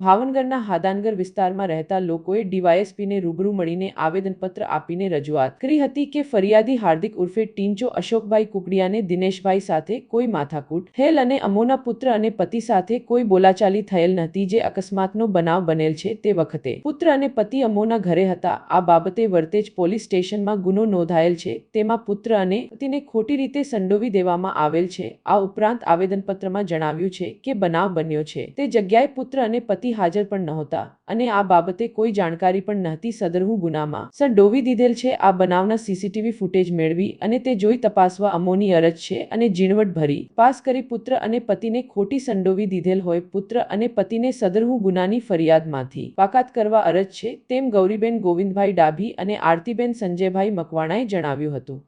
ભાવનગરના હાદાનગર વિસ્તારમાં રહેતા લોકોએ ડીવાયએસપીને રૂબરૂ મળીને આવેદનપત્ર આપીને રજૂઆત કરી હતી કે ફરિયાદી હાર્દિક ઉર્ફે ટીંચો અશોકભાઈ કુકડિયાને દિનેશભાઈ સાથે કોઈ માથાકૂટ, હેલ અને અમોના પુત્ર અને પતિ સાથે કોઈ બોલાચાલી થયેલ નહોતી જે અકસ્માતનો બનાવ બનેલ છે તે વખતે. પુત્ર અને પતિ અમોના ઘરે હતા. આ બાબતે વર્તેજ પોલીસ સ્ટેશનમાં ગુનો નોંધાયેલ છે. તેમાં પુત્ર અને પતિને ખોટી રીતે સંડોવી દેવામાં આવેલ છે. આ ઉપરાંત આવેદનપત્રમાં જણાવ્યું છે કે બનાવ બન્યો છે. તે જગ્યાએ પુત્ર અને પતિ હાજર પણ નહોતા અને આ બાબતે કોઈ જાણકારી પણ નહોતી સદરહું ગુનામાં. સંડોવી દીધેલ છે, આ બનાવના સીસીટીવી ફૂટેજ મેળવી અને તે જોઈ તપાસવા અમોની અરજ છે અને ઝીણવટ ભરી. પાસ કરી પુત્ર અને પતિને ખોટી સંડોવી દીધેલ હોય પુત્ર અને પતિને સદરહું ગુનાની ફરિયાદમાંથી બાકાત કરવા અરજ છે તેમ ગૌરીબેન ગોવિંદભાઈ ડાભી અને આરતીબેન સંજયભાઈ મકવાણાએ જણાવ્યું હતું.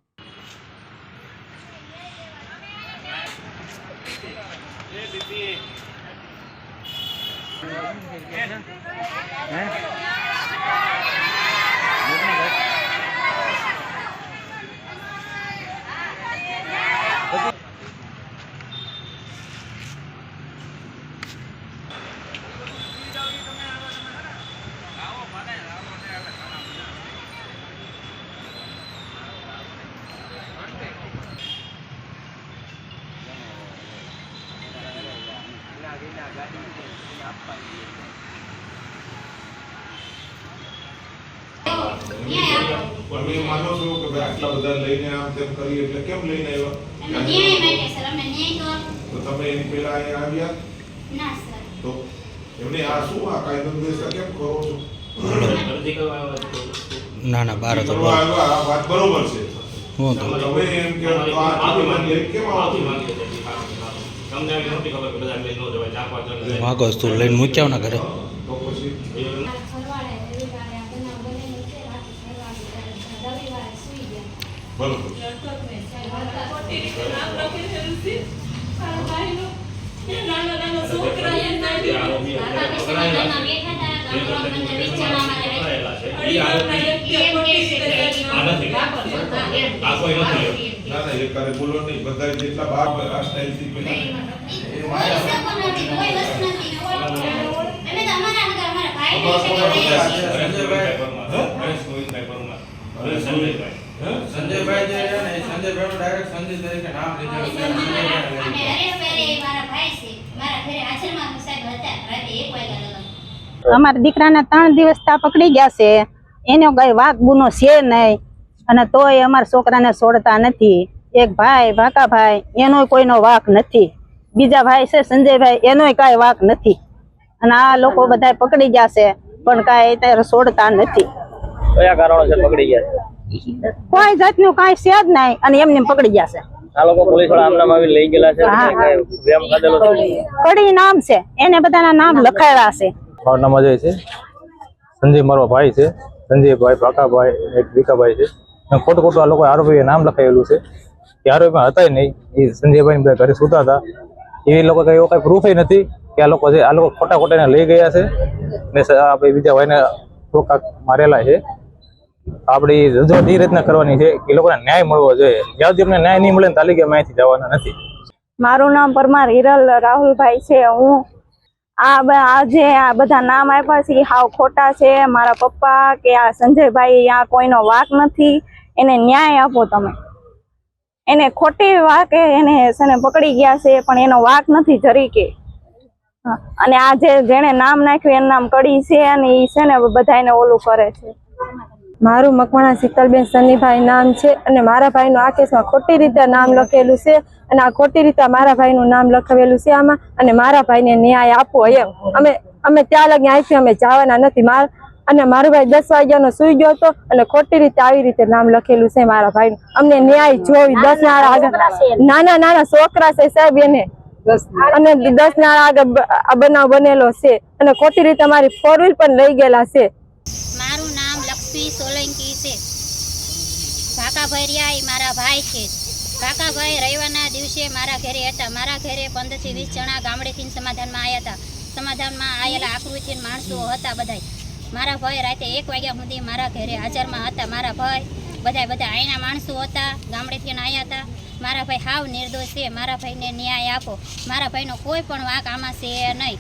પણ મેં માનો છો કે ભાઈ આટલા બધા લઈને આમ તેમ કરી એટલે કેમ લઈને આવ્યા? ન્યાય માટે સર અમે ન્યાય તો તો તમે એની પહેલા અહીંયા આવ્યા? ના સર. તો એમને આ શું આ કાયદો વ્યવસ્થા કેમ કરો છો? ના ના બાર હતો આવ્યા આ વાત બરોબર છે. હું તો તમે એમ કે આ કેમ આવતી છો? તમને આવી નહોતી ખબર કે બધા લઈ ન જવાય ચાર પાંચ જણ જાય. વાગો તું લઈને મૂક્યા ના ઘરે. તો પછી આ ફરવાડે રવિવારે આ બનાવ બનેલો છે રાતે ફરવાડે રવિવારે સુઈ ગયા બરોબર બાબા બેસીને ઘરમાં બેઠા હતા ગામમાં બંને વીસ જણા અમારે પકડાયેલા છે. ઈ આરોપી એમ કે છે કે આ નથી. હા, એમ. આ કોઈ નથી. ના ના એક કારે બોલો નહીં બધા જેટલા બાર આ સ્ટાઇલથી પેલા કોઈ શકો નથી, કોઈ વસ્તુ નથી. અમે તો અમારા વગર અમારા ભાઈને અમારા છે કે પોતાના ભાઈ છે. હરેશ ગોવિંદભાઈ પરમાર. હરેશ ગોવિંદભાઈ પરમાર. હરેશ સંજયભાઈ. સંજયભાઈ જે છે ને એ સંજયભાઈનું ડાયરેક્ટ સંજય તરીકે નામ લીધેલું છે સંજયભાઈ અને હરેશભાઈ એ મારા ભાઈ છે મારા ઘરે હાજરમાં સાહેબ હતા રાતે એક વાગ્યા લગન અમારા દીકરાને ત્રણ દિવસ તા પકડી ગયા છે. એનો કઈ વાક ગુનો છે નહીં. અને તોય અમારા છોકરાને છોડતા નથી. એક ભાઈ ભાકાભાઈ એનો કોઈનો વાક નથી. બીજા ભાઈ છે સંજયભાઈ એનો કાંઈ વાક નથી. અને આ લોકો બધા પકડી ગયા છે પણ કાંઈ અત્યારે છોડતા નથી. કયા કારણો છે પકડી ગયા છે? કોઈ જાતનું કાંઈ છે જ નહીં અને એમને પકડી ગયા છે. આ લોકો પોલીસવાળા આવી લઈ ગયેલા છે હા. કે વેમ ખાધેલો છે? કડી નામ છે એને બધાના નામ લખાયેલા છે. મારું નામ છે, સંજય મારો ભાઈ છે, સંજયભાઈ, ભાકાભાઈ, એક ભીખાભાઈ છે. ખોટું ખોટું આ લોકો આરોપીએ નામ લખાયેલું છે. એ આરોપીમાં હતા નહીં, એ સંજયભાઈ ઘરે સુતા હતા. એ લોકો કઈ એવો કઈ પ્રૂફ નથી કે આ લોકો છે આ લોકો ખોટા ખોટા લઈ ગયા છે. ને આપણે બીજા ભાઈને ટોકા મારેલા છે. આપણી રજૂઆત એ રીતના કરવાની છે કે લોકોને ન્યાય મળવો જોઈએ. જ્યાં સુધી અમને ન્યાય નહીં મળે તાલીકે અહીંથી જવાના નથી. મારું નામ પરમાર હિરલ રાહુલભાઈ છે. હું આ આ જે આ બધા નામ આપ્યા છે એ હાવ ખોટા છે. મારા પપ્પા કે આ સંજયભાઈ આ કોઈનો વાક નથી. એને ન્યાય આપો તમે. એને ખોટી વાકે એને છે પકડી ગયા છે, પણ એનો વાક નથી જરીકે અને આ જે જેણે નામ નાખ્યું, એનું નામ કડી છે અને એ છે ને બધાને ઓલું કરે છે. મારું મકવાણા શીતલબેન સનીભાઈ નામ છે અને મારા ભાઈનું આ કેસમાં ખોટી રીતે નામ લખેલું છે અને આ ખોટી રીતે મારા ભાઈનું નામ લખાવેલું છે આમાં અને મારા ભાઈને ન્યાય આપો એમ. અમે અમે ત્યાં લગી આવીશું અમે જવાના નથી. માર અને મારો ભાઈ દસ વાગ્યાનો સુઈ ગયો હતો અને ખોટી રીતે આવી રીતે નામ લખેલું છે મારા ભાઈનું. અમને ન્યાય જોઈ દસ ના આગળ નાના નાના છોકરા છે સાહેબ એને. અને દસ ના આગળ આ બનાવ બનેલો છે. અને ખોટી રીતે અમારી ફોર વ્હીલ પણ લઈ ગયેલા છે. નામ સોલંકી છે. ભાકાભાઈ રહ્યા એ મારા ભાઈ છે. ભાકાભાઈ રવિવારના દિવસે મારા ઘરે હતા. મારા ઘરે પંદરથી વીસ જણા ગામડેથી સમાધાનમાં આવ્યા હતા. સમાધાનમાં આવેલા આકૃતિ માણસો હતા બધાય. મારા ભાઈ રાતે એક વાગ્યા સુધી મારા ઘરે હાજરમાં હતા. મારા ભાઈ બધા બધા અહીંના માણસો હતા, ગામડેથી આવ્યા હતા. મારા ભાઈ હાવ નિર્દોષ છે. મારા ભાઈને ન્યાય આપો. મારા ભાઈનો કોઈ પણ વાંક આમાં છે નહીં.